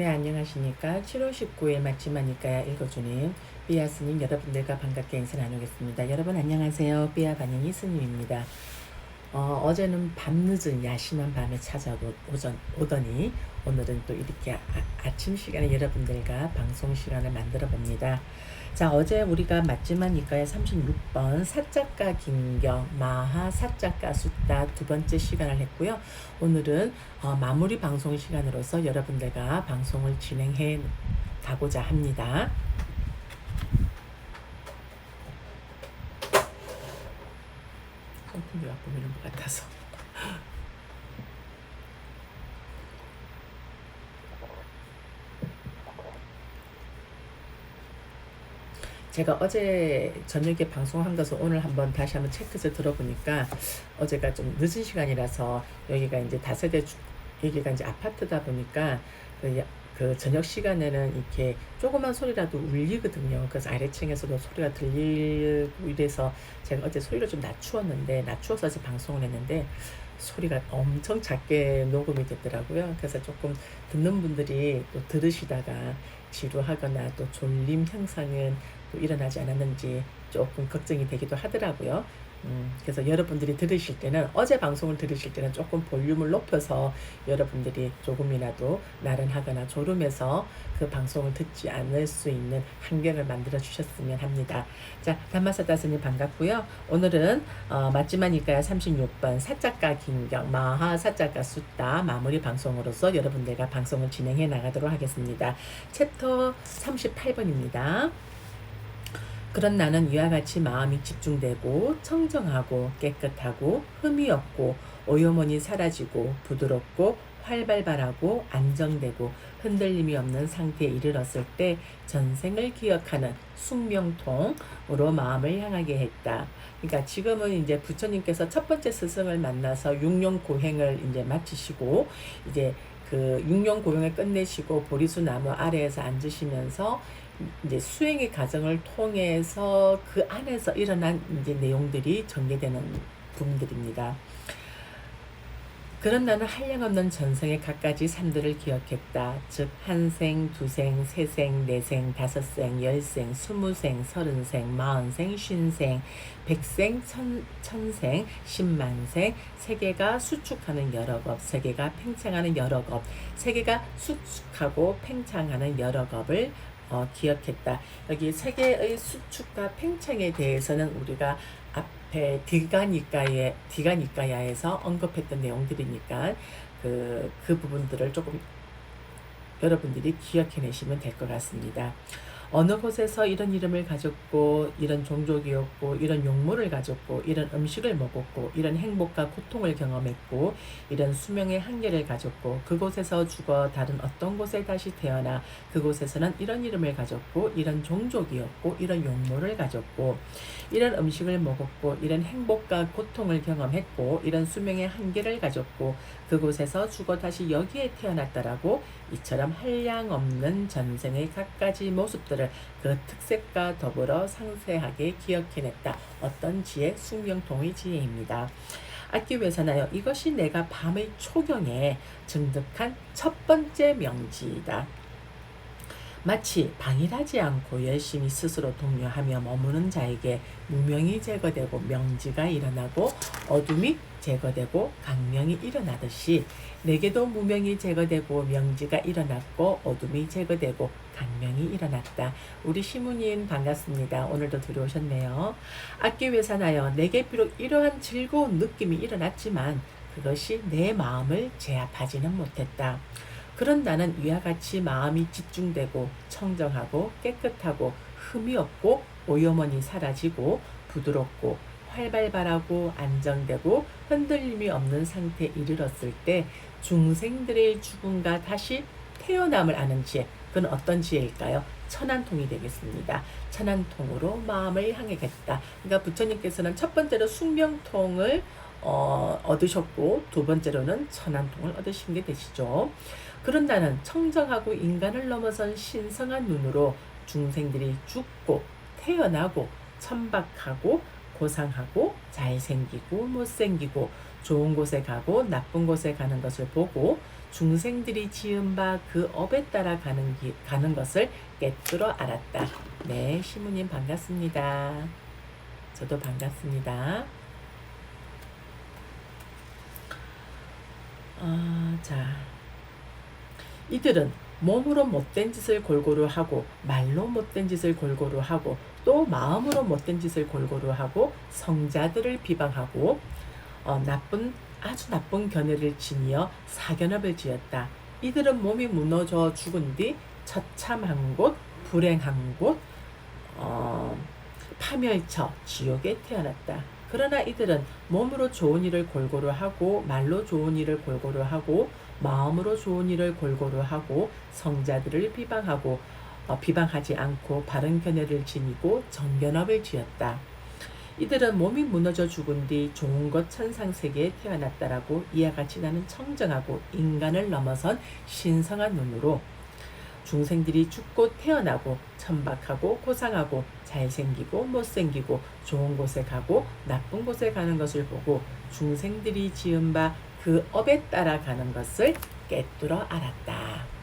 네, 안녕하십니까. 7월 19일 맞지마니까야 읽어주는 삐아 스님 여러분들과 반갑게 인사 나누겠습니다. 여러분 안녕하세요. 삐아 반영이 스님입니다. 어, 어제는 밤늦은 야심한 밤에 찾아오던 오더니 오늘은 또 이렇게 아, 침 시간에 여러분들과 방송 시간을 만들어 봅니다. 자, 어제 우리가 맞지만 이과의 36번 사작가 김경 마하 사작가 숫다 두 번째 시간을 했고요. 오늘은 어, 마무리 방송 시간으로서 여러분들과 방송을 진행해 가고자 합니다. 선풍기가 보이는 것 같아서. 제가 어제 저녁에 방송한 것을 오늘 한번 다시 한번 체크해서 들어보니까 어제가 좀 늦은 시간이라서 여기가 이제 다세대 주, 여기가 이제 아파트다 보니까 그, 저녁 시간에는 이렇게 조그만 소리라도 울리거든요. 그래서 아래층에서도 소리가 들리고 이래서 제가 어제 소리를 좀 낮추었는데 낮추어서 어제 방송을 했는데 소리가 엄청 작게 녹음이 됐더라고요. 그래서 조금 듣는 분들이 또 들으시다가 지루하거나 또 졸림 현상은 또 일어나지 않았는지 조금 걱정이 되기도 하더라고요. 음, 그래서 여러분들이 들으실 때는 어제 방송을 들으실 때는 조금 볼륨을 높여서 여러분들이 조금이라도 나른하거나 졸음해서 그 방송을 듣지 않을 수 있는 환경을 만들어 주셨으면 합니다. 자, 담마사 다스님 반갑고요. 오늘은 어, 맞지마니까야 36번 사작가 김경 마하 사작가 숫다 마무리 방송으로서 여러분들과 방송을 진행해 나가도록 하겠습니다. 챕터 38번입니다. 그런 나는 이와 같이 마음이 집중되고 청정하고 깨끗하고 흠이 없고 오요머니 사라지고 부드럽고 활발발하고 안정되고 흔들림이 없는 상태에 이르렀을 때 전생을 기억하는 숙명통으로 마음을 향하게 했다. 그러니까 지금은 이제 부처님께서 첫 번째 스승을 만나서 육룡 고행을 이제 마치시고 이제 그 육룡 고행을 끝내시고 보리수 나무 아래에서 앉으시면서 이제 수행의 과정을 통해서 그 안에서 일어난 이제 내용들이 전개되는 부분들입니다. 그런 나는 한량없는 전생의 갖가지 삶들을 기억했다. 즉, 한 생, 두 생, 세 생, 네 생, 다섯 생, 열 생, 스무 생, 서른 생, 마흔 생, 쉰 생, 백 생, 천, 천 생, 십만 생, 세계가 수축하는 여러 것, 세계가 팽창하는 여러 것, 세계가 수축하고 팽창하는 여러 것을 어, 기억했다. 여기 세계의 수축과 팽창에 대해서는 우리가 앞에 디가니까에 디가니까야에서 언급했던 내용들이니까 그, 그 부분들을 조금 여러분들이 기억해내시면 될 것 같습니다. 어느 곳에서 이런 이름을 가졌고 이런 종족이었고 이런 용모를 가졌고 이런 음식을 먹었고 이런 행복과 고통을 경험했고 이런 수명의 한계를 가졌고 그곳에서 죽어 다른 어떤 곳에 다시 태어나 그곳에서는 이런 이름을 가졌고 이런 종족이었고 이런 용모를 가졌고 이런 음식을 먹었고 이런 행복과 고통을 경험했고 이런 수명의 한계를 가졌고 그곳에서 죽어 다시 여기에 태어났다라고 이처럼 한량 없는 전생의 갖가지 모습들을 그 특색과 더불어 상세하게 기억해냈다. 어떤 지혜? 숙명통의 지혜입니다. 악기 외사나요. 이것이 내가 밤의 초경에 증득한 첫 번째 명지이다. 마치 방일하지 않고 열심히 스스로 독려하며 머무는 자에게 무명이 제거되고 명지가 일어나고 어둠이 제거되고 강명이 일어나듯이 내게도 무명이 제거되고 명지가 일어났고 어둠이 제거되고 강명이 일어났다. 우리 시무님 반갑습니다. 오늘도 들어오셨네요. 악기 외사나여 내게 비록 이러한 즐거운 느낌이 일어났지만 그것이 내 마음을 제압하지는 못했다. 그런 나는 위와 같이 마음이 집중되고 청정하고 깨끗하고 흠이 없고 오염원이 사라지고 부드럽고 활발발하고 안정되고 흔들림이 없는 상태에 이르렀을 때 중생들의 죽음과 다시 태어남을 아는 지혜 그건 어떤 지혜일까요? 천안통이 되겠습니다. 천안통으로 마음을 향하겠다. 그러니까 부처님께서는 첫 번째로 숙명통을 어, 얻으셨고 두 번째로는 천안통을 얻으신 게 되시죠. 그런 나는 청정하고 인간을 넘어선 신성한 눈으로 중생들이 죽고 태어나고 천박하고 고상하고 잘생기고 못생기고 좋은 곳에 가고 나쁜 곳에 가는 것을 보고 중생들이 지은 바 그 업에 따라 가는, 기, 가는 것을 깨뜨려 알았다. 네, 시무님 반갑습니다. 저도 반갑습니다. 아, 자. 이들은 몸으로 못된 짓을 골고루 하고 말로 못된 짓을 골고루 하고 또 마음으로 못된 짓을 골고루 하고 성자들을 비방하고 어, 나쁜 아주 나쁜 견해를 지니어 사견업을 지었다. 이들은 몸이 무너져 죽은 뒤 처참한 곳, 불행한 곳, 어, 파멸처, 지옥에 태어났다. 그러나 이들은 몸으로 좋은 일을 골고루 하고 말로 좋은 일을 골고루 하고 마음으로 좋은 일을 골고루 하고 성자들을 비방하고 어, 비방하지 않고 바른 견해를 지니고 정견업을 지었다. 이들은 몸이 무너져 죽은 뒤 좋은 것 천상 세계에 태어났다라고 이와 같이 나는 청정하고 인간을 넘어선 신성한 눈으로 중생들이 죽고 태어나고 천박하고 고상하고 잘생기고 못생기고 좋은 곳에 가고 나쁜 곳에 가는 것을 보고 중생들이 지은 바 그 업에 따라 가는 것을 깨뜨려 알았다.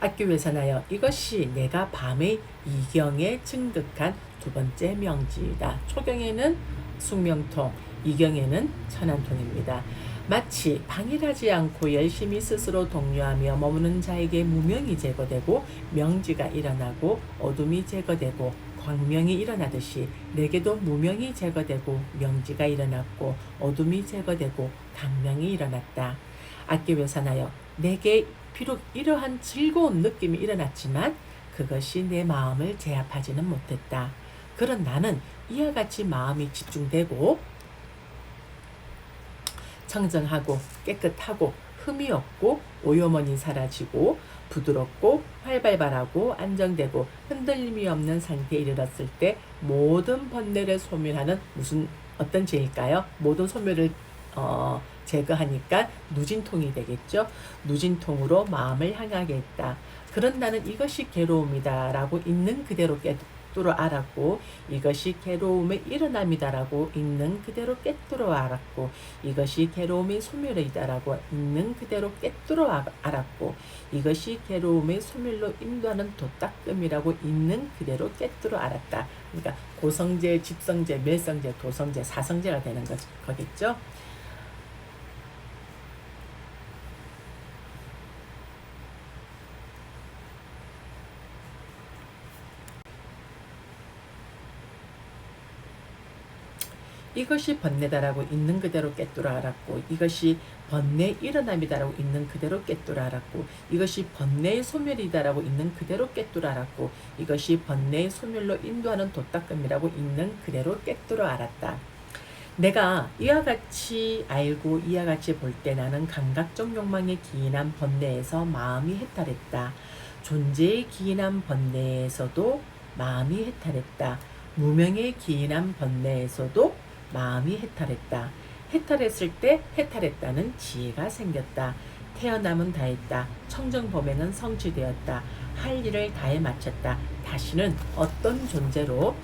악교회사나여 이것이 내가 밤의 이경에 증득한 두 번째 명지이다. 초경에는 숙명통, 이경에는 천안통입니다. 마치 방일하지 않고 열심히 스스로 독려하며 머무는 자에게 무명이 제거되고 명지가 일어나고 어둠이 제거되고 광명이 일어나듯이 내게도 무명이 제거되고 명지가 일어났고 어둠이 제거되고 강명이 일어났다. 악기회사나여 내게 비록 이러한 즐거운 느낌이 일어났지만 그것이 내 마음을 제압하지는 못했다. 그런 나는 이와 같이 마음이 집중되고 청정하고 깨끗하고 흠이 없고 오염원이 사라지고 부드럽고 활발발하고 안정되고 흔들림이 없는 상태에 이르렀을 때 모든 번뇌를 소멸하는 무슨 어떤 죄일까요? 모든 소멸을 어, 제거하니까 누진통이 되겠죠. 누진통으로 마음을 향하게 했다. 그런 나는 이것이 괴로움이다 라고 있는 그대로 깨뜨려 알았고 이것이 괴로움의 일어남이다 라고 있는 그대로 깨뜨려 알았고 이것이 괴로움의 소멸이다 라고 있는 그대로 깨뜨려 알았고 이것이 괴로움의 소멸로 인도하는 도닦음이라고 있는 그대로 깨뜨려 알았다. 그러니까 고성제, 집성제, 멸성제, 도성제, 사성제가 되는 거, 거겠죠. 이것이 번뇌다라고 있는 그대로 깨뜨려 알았고 이것이 번뇌 일어남이다라고 있는 그대로 깨뜨려 알았고 이것이 번뇌의 소멸이다라고 있는 그대로 깨뜨려 알았고 이것이 번뇌의 소멸로 인도하는 도닦음이라고 있는 그대로 깨뜨려 알았다. 내가 이와 같이 알고 이와 같이 볼 때 나는 감각적 욕망에 기인한 번뇌에서 마음이 해탈했다. 존재에 기인한 번뇌에서도 마음이 해탈했다. 무명에 기인한 번뇌에서도 마음이 해탈했다. 해탈했을 때 해탈했다는 지혜가 생겼다. 태어남은 다했다. 청정범에는 성취되었다. 할 일을 다해 마쳤다. 다시는 어떤 존재로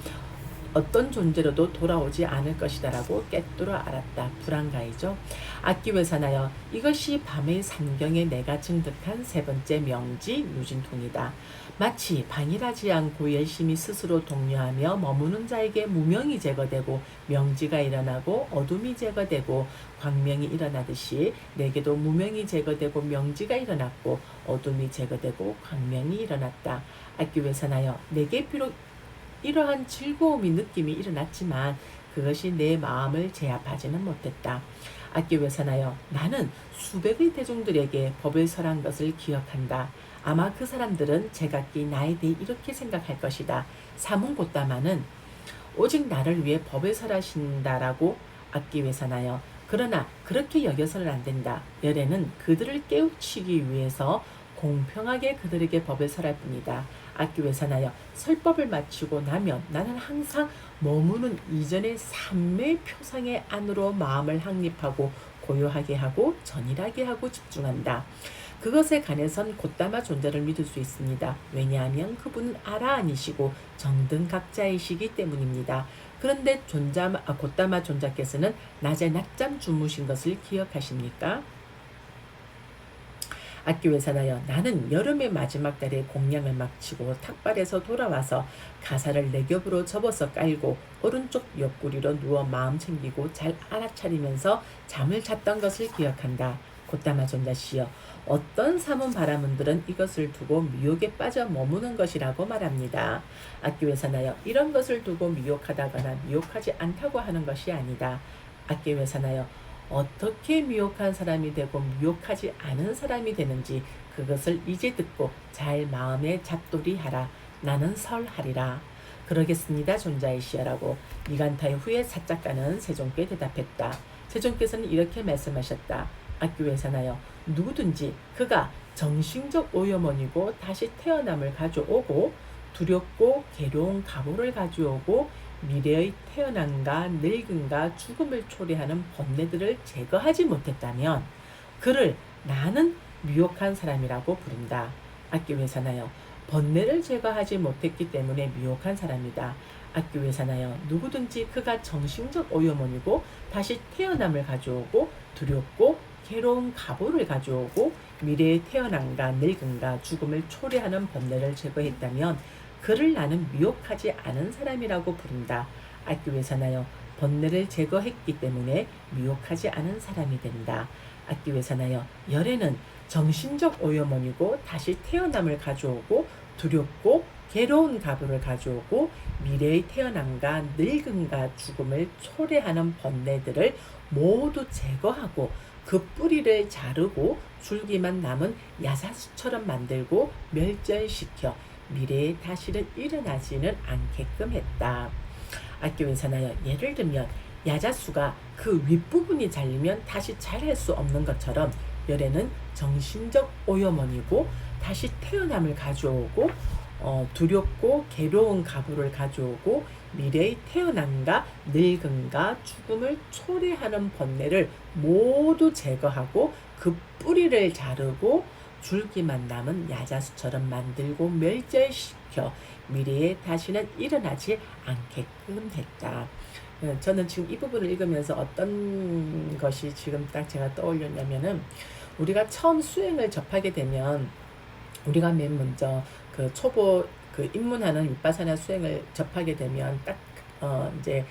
어떤 존재로도 돌아오지 않을 것이다라고 깨뜨려 알았다. 불안가이죠. 악기회사나여 이것이 밤의 삼경에 내가 증득한 세 번째 명지 유진통이다. 마치 방일하지 않고 열심히 스스로 독려하며 머무는 자에게 무명이 제거되고 명지가 일어나고 어둠이 제거되고 광명이 일어나듯이 내게도 무명이 제거되고 명지가 일어났고 어둠이 제거되고 광명이 일어났다. 악기회사나여 내게 비록 이러한 즐거움이 느낌이 일어났지만 그것이 내 마음을 제압하지는 못했다. 악기회사나여 나는 수백의 대중들에게 법을 설한 것을 기억한다. 아마 그 사람들은 제각기 나에 대해 이렇게 생각할 것이다. 사문고따마는 오직 나를 위해 법을 설하신다라고 악기회사나여 그러나 그렇게 여겨서는 안 된다. 열애는 그들을 깨우치기 위해서 공평하게 그들에게 법을 설할 뿐이다. 악기회사나여 설법을 마치고 나면 나는 항상 머무는 이전의 삼매 표상의 안으로 마음을 확립하고 고요하게 하고 전일하게 하고 집중한다. 그것에 관해선 곧담아 존재를 믿을 수 있습니다. 왜냐하면 그분은 아라 아니시고 정등 각자이시기 때문입니다. 그런데 존자 아, 곧다마 존자께서는 낮에 낮잠 주무신 것을 기억하십니까? 악기회사나여 나는 여름의 마지막 달에 공양을 마치고 탁발에서 돌아와서 가사를 내 겹으로 접어서 깔고 오른쪽 옆구리로 누워 마음 챙기고 잘 알아차리면서 잠을 잤던 것을 기억한다. 곧다마 존자시여 어떤 삼은 바라문들은 이것을 두고 미혹에 빠져 머무는 것이라고 말합니다. 악기회사나여 이런 것을 두고 미혹하다거나 미혹하지 않다고 하는 것이 아니다. 악기회사나여 어떻게 미혹한 사람이 되고 미혹하지 않은 사람이 되는지 그것을 이제 듣고 잘 마음에 잡돌이 하라. 나는 설하리라. 그러겠습니다. 존자이시여라고 이간타의 후에 사작가는 세종께 대답했다. 세종께서는 이렇게 말씀하셨다. 악교회사나여 누구든지 그가 정신적 오염원이고 다시 태어남을 가져오고 두렵고 괴로운 가보를 가져오고 미래의 태어남과 늙음과 죽음을 초래하는 번뇌들을 제거하지 못했다면 그를 나는 미혹한 사람이라고 부른다. 악기회사나여 번뇌를 제거하지 못했기 때문에 미혹한 사람이다. 악기회사나여 누구든지 그가 정신적 오염원이고 다시 태어남을 가져오고 두렵고 괴로운 가보를 가져오고 미래의 태어남과 늙음과 죽음을 초래하는 번뇌를 제거했다면 그를 나는 미혹하지 않은 사람이라고 부른다. 악기회사나여 번뇌를 제거했기 때문에 미혹하지 않은 사람이 된다. 악기회사나여 열애는 정신적 오염원이고 다시 태어남을 가져오고 두렵고 괴로운 가부를 가져오고 미래의 태어남과 늙음과 죽음을 초래하는 번뇌들을 모두 제거하고 그 뿌리를 자르고 줄기만 남은 야사수처럼 만들고 멸절시켜 미래에 다시는 일어나지는 않게끔 했다. 악교인사나여 예를 들면 야자수가 그 윗부분이 잘리면 다시 잘할 수 없는 것처럼 열애는 정신적 오염원이고 다시 태어남을 가져오고 어, 두렵고 괴로운 가부를 가져오고 미래의 태어남과 늙음과 죽음을 초래하는 번뇌를 모두 제거하고 그 뿌리를 자르고 줄기만 남은 야자수처럼 만들고 멸절시켜 미래에 다시는 일어나지 않게끔 했다. 어, 저는 지금 이 부분을 읽으면서 어떤 것이 지금 딱 제가 떠올렸냐면은 우리가 처음 수행을 접하게 되면 우리가 맨 먼저 그 초보 그 입문하는 윗바사나 수행을 접하게 되면 딱 어 이제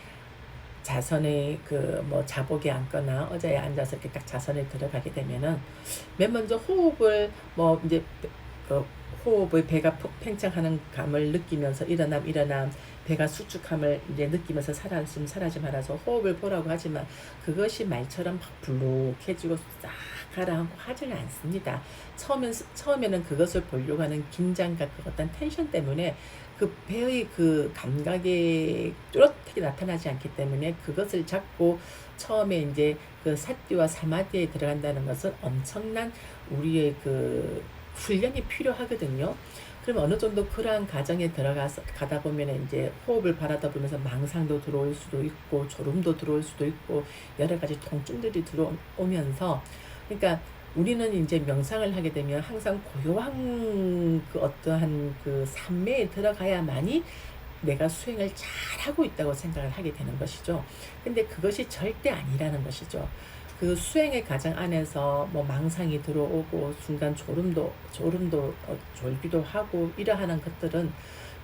자선에 그뭐 자복에 앉거나 의자에 앉아서 이렇게 딱 자선에 들어가게 되면은 맨 먼저 호흡을 뭐 이제 그 호흡의 배가 팽창하는 감을 느끼면서 일어남 일어남 배가 수축함을 이제 느끼면서 사라짐 사라짐 하라서 호흡을 보라고 하지만 그것이 말처럼 막 불룩해지고 싹 가라앉고 하지는 않습니다. 처음엔 처음에는 그것을 보려고 하는 긴장과 그 어떤 텐션 때문에 그 배의 그 감각이 뚜렷하게 나타나지 않기 때문에 그것을 잡고 처음에 이제 그 사띠와 사마디에 들어간다는 것은 엄청난 우리의 그 훈련이 필요하거든요. 그러면 어느 정도 그러한 과정에 들어가서 가다 보면 이제 호흡을 바라다 보면서 망상도 들어올 수도 있고 졸음도 들어올 수도 있고 여러 가지 통증들이 들어오면서 그러니까 우리는 이제 명상을 하게 되면 항상 고요한 그 어떠한 그 산매에 들어가야만이 내가 수행을 잘 하고 있다고 생각을 하게 되는 것이죠. 근데 그것이 절대 아니라는 것이죠. 그 수행의 과정 안에서 뭐 망상이 들어오고 순간 졸음도 졸음도 어, 졸기도 하고 이러한 것들은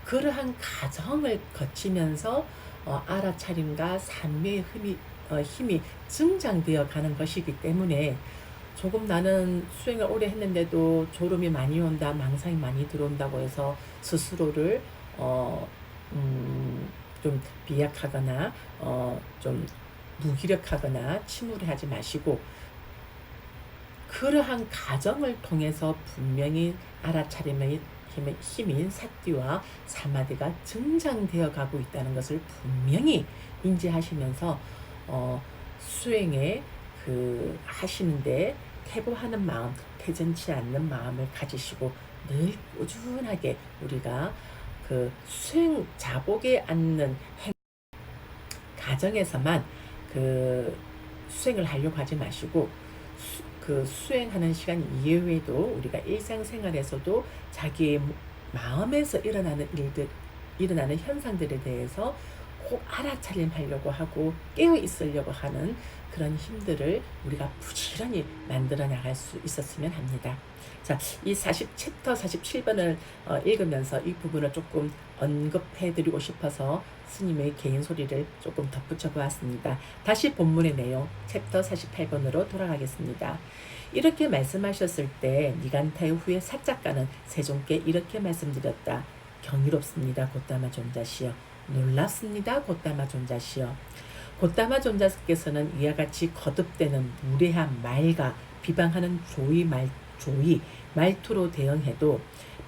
그러한 과정을 거치면서 어, 알아차림과 산매의 힘이 어, 힘이 증장되어 가는 것이기 때문에 조금 나는 수행을 오래 했는데도 졸음이 많이 온다, 망상이 많이 들어온다고 해서 스스로를 어, 음, 좀 비약하거나 어, 좀 무기력하거나 침울해하지 마시고 그러한 가정을 통해서 분명히 알아차림의 힘인 사띠와 사마디가 증장되어 가고 있다는 것을 분명히 인지하시면서 어, 수행에 그 하시는데 태보하는 마음, 태전치 않는 마음을 가지시고 늘 꾸준하게 우리가 그 수행 자복에 앉는 행 가정에서만 그 수행을 하려고 하지 마시고 수, 그 수행하는 시간 이외에도 우리가 일상생활에서도 자기의 마음에서 일어나는 일들 일어나는 현상들에 대해서 꼭 알아차림하려고 하고 깨어 있으려고 하는 그런 힘들을 우리가 부지런히 만들어 나갈 수 있었으면 합니다. 자, 이 40, 챕터 47번을 어, 읽으면서 이 부분을 조금 언급해 드리고 싶어서 스님의 개인 소리를 조금 덧붙여 보았습니다. 다시 본문의 내용, 챕터 48번으로 돌아가겠습니다. 이렇게 말씀하셨을 때 니간타의 후에 사작가는 세종께 이렇게 말씀드렸다. 경이롭습니다. 곧다마 존자시여. 놀랍습니다. 곧다마 존자시여. 곧다마 존자께서는 이와 같이 거듭되는 무례한 말과 비방하는 조의 말 조의 말투로 대응해도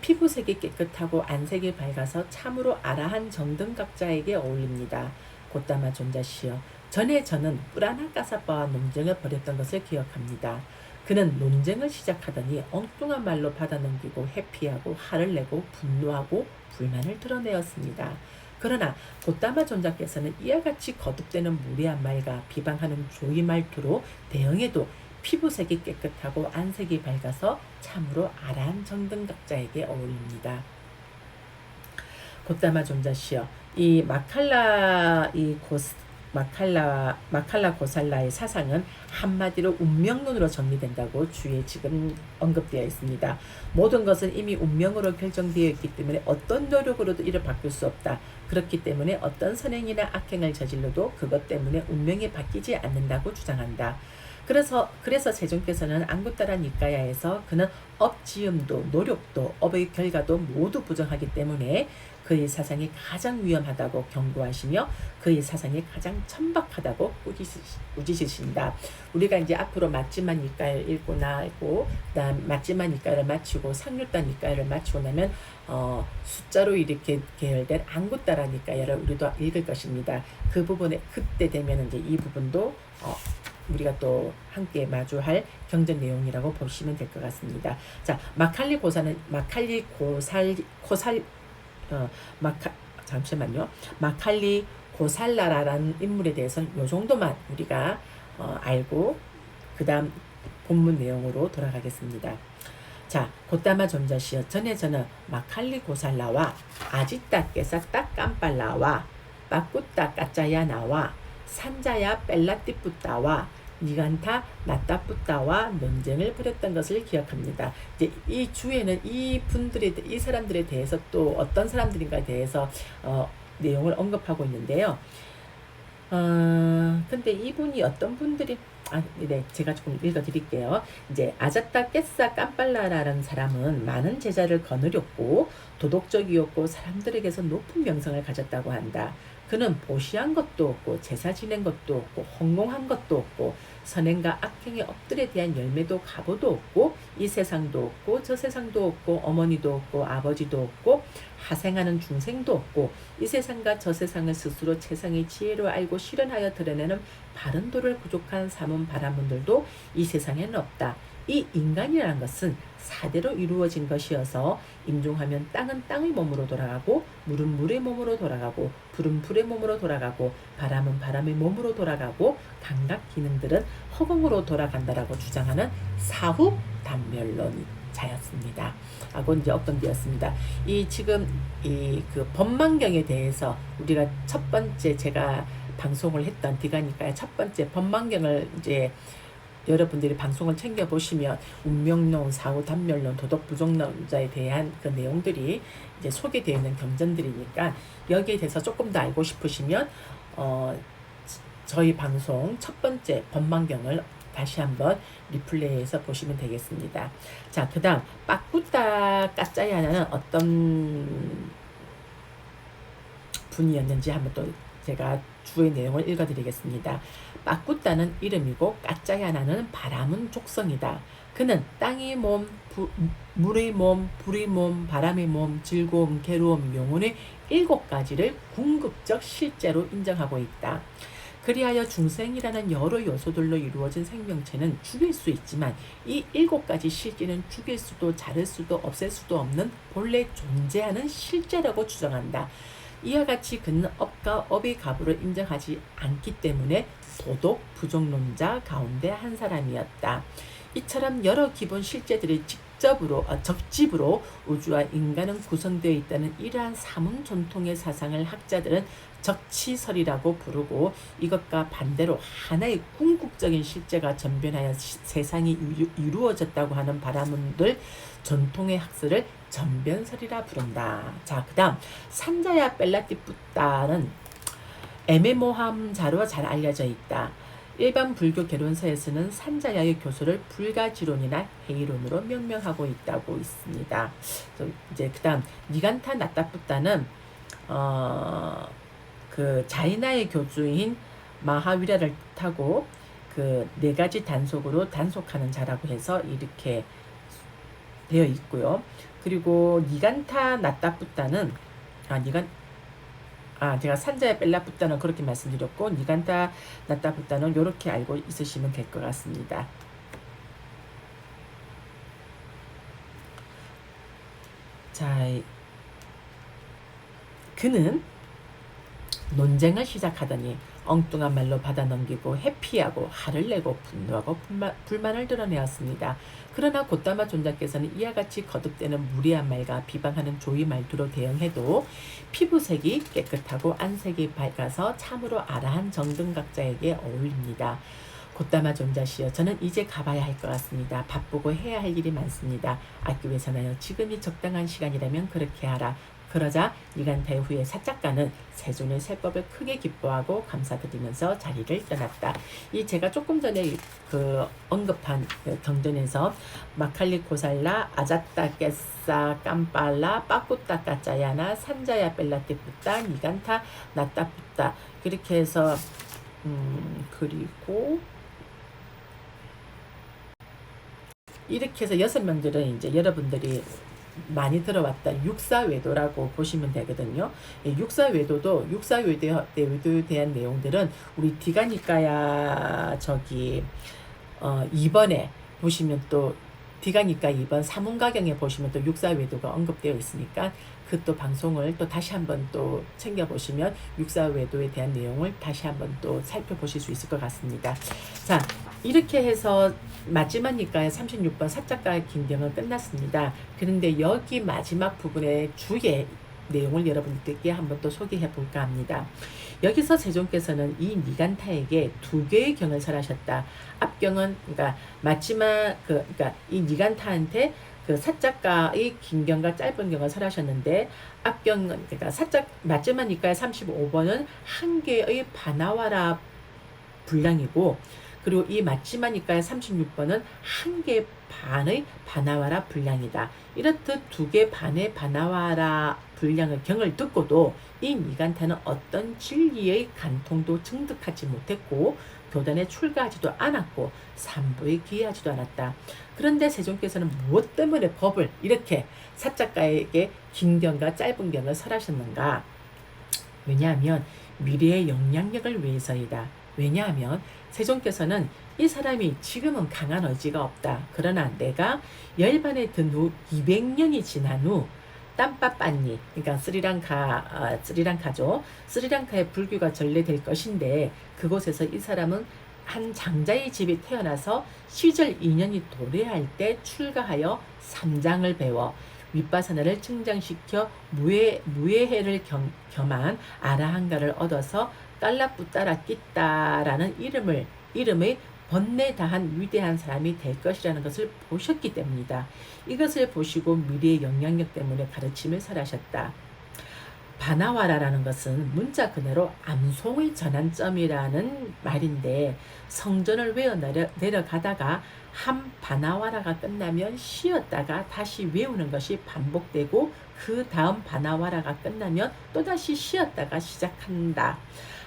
피부색이 깨끗하고 안색이 밝아서 참으로 아라한 정등각자에게 어울립니다. 곧다마 존자시여. 전에 저는 뿔하나 까사빠와 논쟁을 벌였던 것을 기억합니다. 그는 논쟁을 시작하더니 엉뚱한 말로 받아넘기고 회피하고 화를 내고 분노하고 불만을 드러내었습니다. 그러나 곧다마 존자께서는 이와 같이 거듭되는 무례한 말과 비방하는 조의 말투로 대응해도 피부색이 깨끗하고 안색이 밝아서 참으로 아란 정등각자에게 어울립니다. 곧다마 존자시여 이 마칼라 이 고스 마칼라 마칼라 고살라의 사상은 한마디로 운명론으로 정리된다고 주에 지금 언급되어 있습니다. 모든 것은 이미 운명으로 결정되어 있기 때문에 어떤 노력으로도 이를 바꿀 수 없다. 그렇기 때문에 어떤 선행이나 악행을 저질러도 그것 때문에 운명이 바뀌지 않는다고 주장한다. 그래서 그래서 세종께서는 안구따라 니까야에서 그는 업지음도 노력도 업의 결과도 모두 부정하기 때문에 그의 사상이 가장 위험하다고 경고하시며 그의 사상이 가장 천박하다고 꾸짖으신다. 우리가 이제 앞으로 맞지만 니까를 읽고 나고 그다음 맞지만 니까를 마치고 상률단 니까를 마치고 나면 어, 숫자로 이렇게 계열된 안구따라 니까야를 우리도 읽을 것입니다. 그 부분에 그때 되면 이제 이 부분도 어, 우리가 또 함께 마주할 경전 내용이라고 보시면 될 것 같습니다. 자, 마칼리 고사는 마칼리 고살 고살 어, 마카 잠시만요. 마칼리 고살라라라는 인물에 대해서는 요 정도만 우리가 어, 알고 그다음 본문 내용으로 돌아가겠습니다. 자, 곧다마 존자시여 전에 저는 마칼리 고살라와 아지따 깨싹따 깜빨라와 빠꾸따 까짜야 나와 산자야 뺄라띠뿌따와 니간타 나따뿌따와 논쟁을 벌였던 것을 기억합니다. 이제 이 주에는 이 분들에 이 사람들에 대해서 또 어떤 사람들인가에 대해서 어, 내용을 언급하고 있는데요. 어, 근데 이분이 어떤 분들이 아, 네, 제가 조금 읽어드릴게요. 이제 아자타 깼사 깜빨라라는 사람은 많은 제자를 거느렸고 도덕적이었고 사람들에게서 높은 명성을 가졌다고 한다. 그는 보시한 것도 없고 제사 지낸 것도 없고 헌공한 것도 없고 선행과 악행의 업들에 대한 열매도 가보도 없고 이 세상도 없고 저 세상도 없고 어머니도 없고 아버지도 없고 하생하는 중생도 없고 이 세상과 저 세상을 스스로 최상의 지혜로 알고 실현하여 드러내는 바른 도를 부족한 삼은 바람분들도 이 세상에는 없다. 이 인간이라는 것은 사대로 이루어진 것이어서 임종하면 땅은 땅의 몸으로 돌아가고 물은 물의 몸으로 돌아가고 불은 불의 몸으로 돌아가고 바람은 바람의 몸으로 돌아가고 감각 기능들은 허공으로 돌아간다라고 주장하는 사후 단멸론 자였습니다. 하고 이제 어떤되었습니다. 이 지금 이 그 법망경에 대해서 우리가 첫 번째 제가 방송을 했던 디가니까의 첫 번째 법망경을 이제 여러분들이 방송을 챙겨 보시면 운명론, 사후 단멸론, 도덕 부정론자에 대한 그 내용들이 이제 소개되어 있는 경전들이니까 여기에 대해서 조금 더 알고 싶으시면 어 저희 방송 첫 번째 법망경을 다시 한번 리플레이해서 보시면 되겠습니다. 자, 그 다음 빠꾸따 까짜야는 어떤 분이었는지 한번 또 제가 주의 내용을 읽어드리겠습니다. 빠꾸따는 이름이고 까짜야나는 바람은 족성이다. 그는 땅의 몸, 부, 물의 몸, 불의 몸, 바람의 몸, 즐거움, 괴로움, 영혼의 일곱 가지를 궁극적 실제로 인정하고 있다. 그리하여 중생이라는 여러 요소들로 이루어진 생명체는 죽일 수 있지만 이 일곱 가지 실제는 죽일 수도 자를 수도 없앨 수도 없는 본래 존재하는 실제라고 주장한다. 이와 같이 그는 업과 업의 가부를 인정하지 않기 때문에 도덕 부정론자 가운데 한 사람이었다. 이처럼 여러 기본 실제들이 직접으로 어, 적집으로 우주와 인간은 구성되어 있다는 이러한 사문 전통의 사상을 학자들은 적치설이라고 부르고 이것과 반대로 하나의 궁극적인 실제가 전변하여 시- 세상이 이루- 이루 어졌다고 하는 바라문들 전통의 학설을 전변설이라 부른다. 자, 그 다음 산자야 벨라티푸타는 애매모함 자로 잘 알려져 있다. 일반 불교 개론서에서는 산자야의 교수를 불가지론이나 해이론으로 명명하고 있다고 있습니다. 또 이제 그 다음 니간타 나타푸타는 어, 그 자이나의 교주인 마하위라를 뜻하고 그 네 가지 단속으로 단속하는 자라고 해서 이렇게 되어 있고요. 그리고 니간타 나타푸타는 아 니간 아 제가 산자의 벨라푸타는 그렇게 말씀드렸고 니간타 나타푸타는 이렇게 알고 있으시면 될 것 같습니다. 자, 이- 그는 논쟁을 시작하더니 엉뚱한 말로 받아넘기고 회피하고 화를 내고 분노하고 불만, 불만 을 드러내었습니다. 그러나 곧다마 존자께서는 이와 같이 거듭되는 무리한 말과 비방하는 조의 말투로 대응해도 피부색이 깨끗하고 안색이 밝아서 참으로 아라한 정등각자에게 어울립니다. 곧다마 존자시여 저는 이제 가봐야 할 것 같습니다. 바쁘고 해야 할 일이 많습니다. 아끼위해서나요 지금이 적당한 시간이라면 그렇게 하라. 그러자 니간타의 후에 사작가는 세존의 세법을 크게 기뻐하고 감사드리면서 자리를 떠났다. 이 제가 조금 전에 그 언급한 그 경전에서 마칼리 고살라 아자따 깼사 깜빨라 빠꾸따 까짜야나 산자야 벨라떼 뿌따 니간타 나따 뿌따 그렇게 해서 음 그리고 이렇게 해서 여섯 명들은 이제 여러분들이 많이 들어왔던 육사외도라고 보시면 되거든요. 예, 육사외도도 육사외도에 외도에 대한 내용들은 우리 디가니까야 저기 어 2번에 보시면 또 디가니까 2번 사문가경에 보시면 또 육사외도가 언급되어 있으니까 그 또 방송을 또 다시 한번 또 챙겨 보시면 육사외도에 대한 내용을 다시 한번 또 살펴보실 수 있을 것 같습니다. 자 이렇게 해서 마지막 니까의 36번 사작가 김경은 끝났습니다. 그런데 여기 마지막 부분의 주의 내용을 여러분들께 한번 또 소개해 볼까 합니다. 여기서 세종께서는 이 니간타에게 두 개의 경을 설하셨다. 앞경은 그러니까 마지막 그 그러니까 이 니간타한테 그 사작가의 긴 경과 짧은 경을 설하셨는데 앞경은 그러니까 사작 마지막 니까의 35번은 한 개의 바나와라 분량이고 그리고 이 마치마니까의 36번은 한 개 반의 바나와라 분량이다. 이렇듯 두 개 반의 바나와라 분량의 경을 듣고도 이 니간타는 어떤 진리의 간통도 증득하지 못했고 교단에 출가하지도 않았고 산부에 기여하지도 않았다. 그런데 세종께서는 무엇 때문에 법을 이렇게 사작가에게 긴 경과 짧은 경을 설하셨는가? 왜냐하면 미래의 영향력을 위해서이다. 왜냐하면 세종께서는 이 사람이 지금은 강한 의지가 없다. 그러나 내가 열반에 든 후 200년이 지난 후 땀빠빠니 그러니까 스리랑카 어, 스리랑카죠. 스리랑카의 불교가 전래될 것인데 그곳에서 이 사람은 한 장자의 집에 태어나서 시절 2년이 도래할 때 출가하여 삼장을 배워 윗바사나를 증장시켜 무예, 무예해를 겸, 겸한 아라한가를 얻어서 깔라뿌따라 끼따라는 이름을 이름의 번뇌 다한 위대한 사람이 될 것이라는 것을 보셨기 때문이다. 이것을 보시고 미래의 영향력 때문에 가르침을 설하셨다. 바나와라라는 것은 문자 그대로 암송의 전환점이라는 말인데 성전을 외워 내려, 내려가다가 한 바나와라가 끝나면 쉬었다가 다시 외우는 것이 반복되고 그 다음 바나와라가 끝나면 또다시 쉬었다가 시작한다.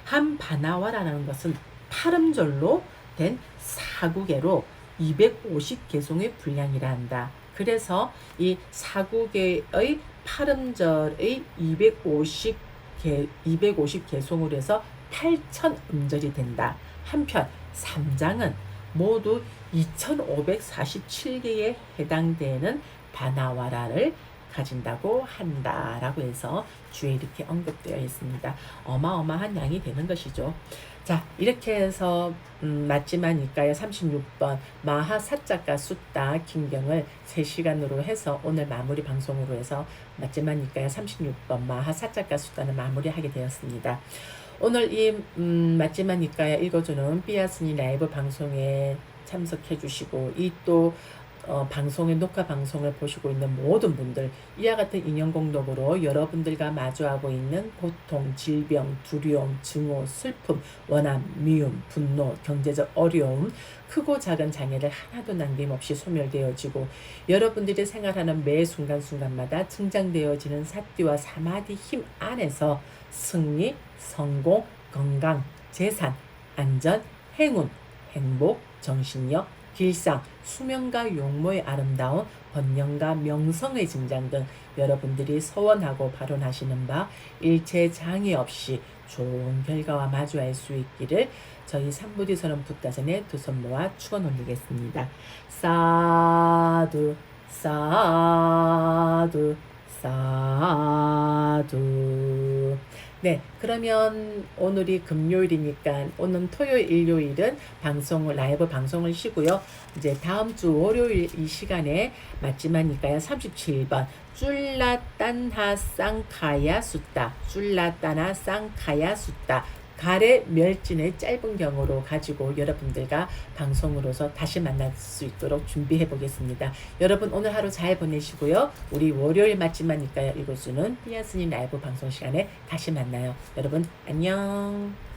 한 바나와라는 것은 팔음절로 된 사구계로 250개송의 분량이라 한다. 그래서 이 사구계의 팔음절의 250개 250개송을 해서 8천 음절이 된다. 한편 삼장은 모두 2547개에 해당되는 바나와라를 가진다고 한다라고 해서 주에 이렇게 언급되어 있습니다. 어마어마한 양이 되는 것이죠. 자, 이렇게 해서 음, 맞지만 이까요 36번 마하 사자가 숫다 김경을 3시간으로 해서 오늘 마무리 방송으로 해서 맞지만 이까요 36번 마하 사자가 숫다는 마무리하게 되었습니다. 오늘 이 음, 맞지만 이까요 읽어주는 삐아스니 라이브 방송에 참석해 주시고 이또 어, 방송의 녹화 방송을 보시고 있는 모든 분들 이와 같은 인연 공덕으로 여러분들과 마주하고 있는 고통, 질병, 두려움, 증오, 슬픔, 원함, 미움, 분노, 경제적 어려움, 크고 작은 장애를 하나도 남김없이 소멸되어지고 여러분들이 생활하는 매 순간순간마다 증장되어지는 사띠와 사마디 힘 안에서 승리, 성공, 건강, 재산, 안전, 행운, 행복, 정신력, 길상, 수명과 용모의 아름다운 번영과 명성의 증장 등 여러분들이 소원하고 발언하시는 바 일체 장애 없이 좋은 결과와 마주할 수 있기를 저희 삼부디 선언 붓다전에 두 손 모아 축원 올리겠습니다. 사두 사두 사두 네, 그러면 오늘이 금요일이니까 오늘 토요일, 일요일은 방송을 라이브 방송을 쉬고요. 이제 다음 주 월요일 이 시간에 맞지마니까요. 37번 쫄라딴하 쌍카야 숫다 쫄라따나 쌍카야 숫다 가래 멸진의 짧은 경우로 가지고 여러분들과 방송으로서 다시 만날 수 있도록 준비해 보겠습니다. 여러분 오늘 하루 잘 보내시고요. 우리 월요일 맞지마니까요. 이곳은 삐아스님 라이브 방송 시간에 다시 만나요. 여러분 안녕.